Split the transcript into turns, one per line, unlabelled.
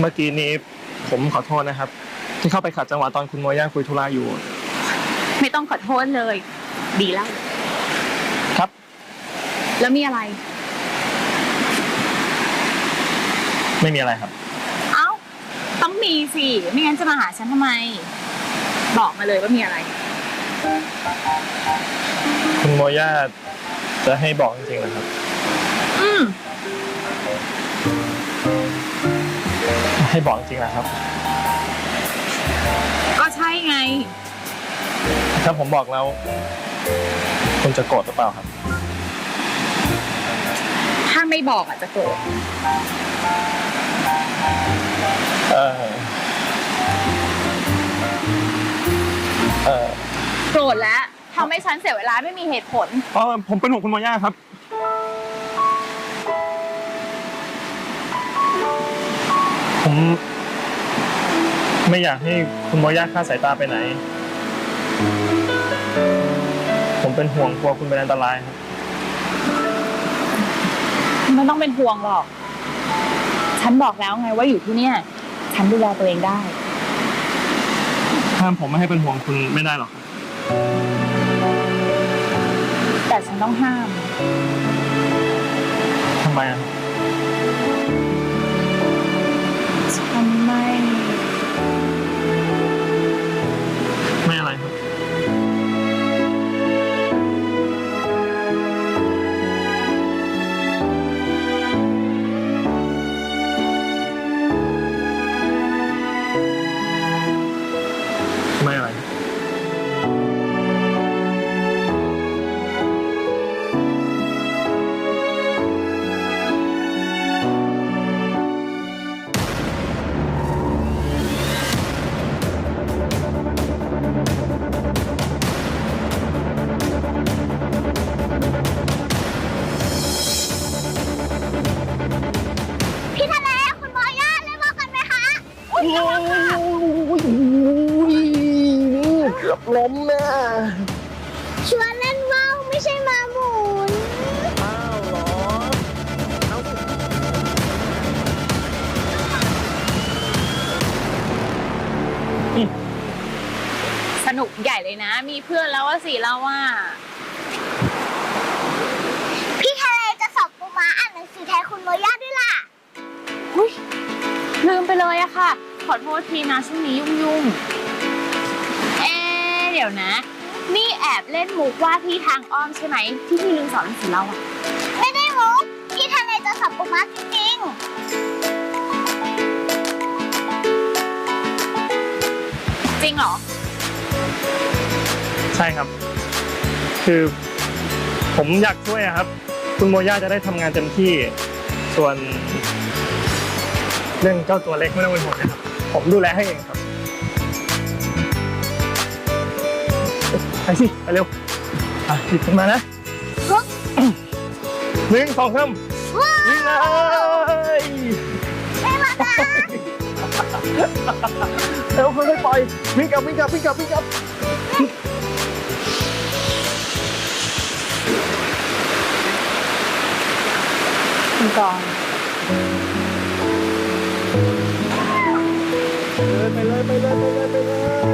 เมื่อกี้นี้ผมขอโทษนะครับ ที่เข้าไปขัดจังหวะตอนคุณโมย่าคุยธุระอยู่
ไม่ต้องขอโทษเลย ดีแล้ว
ครับ
แล้วมีอะไร
ไม่มีอะไรครับ
เอ้า ต้องมีสิไม่งั้นจะมาหาฉันทำไม บอกมาเลยว่ามีอะไร
คุณโมย่าจะให้บอกจริงๆนะครับ
อืม
ให้บอกจริงๆนะครับ
ก็ใช่ไง
ถ้าผมบอกแล้ว คุณจะโกรธหรือเปล่าครับ
ถ้าไม่บอกอะจะโกรธ
เออเออ
โกรธแล้วทำให้ฉันเสียเวลาไม่มีเหตุผล
อ๋อผมเป็นห่วงคุณโมย่าครับ ผมไม่อยากให้คุณโมย่าคลาดสายตาไปไหน ผมเป็นห่วงกลัวคุณเป็นอันตรายครับ
ไม่ต้องเป็นห่วงหรอก ฉันบอกแล้วไงว่าอยู่ที่เนี่ย ฉันดูแลตัวเองได้
ห้ามผมไม่ให้เป็นห่วงคุณไม่ได้หรอกครับ
แต่ฉันต้องห้าม
เกื
อบล้มแม่
ชวนเล่นว่าวไม่ใช่มาหมุน
อ้าวเหรอเอาสิ
สนุกใหญ่เลยนะ มีเพื่อนแล้วว่าสิเราว่า ขอโทษทีนะช่วงนี้ยุ่งๆเอ๊ะเดี๋ยวนะ นี่แอบเล่นมุกว่าที่ทางอ้อมใช่ไหมที่พี่ลืมสอนหนังสือเราอะ
ไม่ได้มุกพี่ทะเลจะสอบปูม้าจริง
จริงเหรอ
ใช่ครับ คือผมอยากช่วยอะครับ คุณโมย่าจะได้ทำงานเต็มที่ส่วน เรื่องเจ้าตัวเล็กไม่ต้องเป็นห่วงนะครับ ผมดูแลให้เองครับ ไปสิ ไปเร็ว อะหยิบขึ้นมานะหนึ่งสองสามวิ่งเลย
ๆไม่มานะ
เร็วค่อยๆปล่อยวิ่งกลับวิ่งกลับวิ่งกลับวิ่งกลับ
คุณกรณ์
เดินไปเลยไปเลยไปเลยไปเลย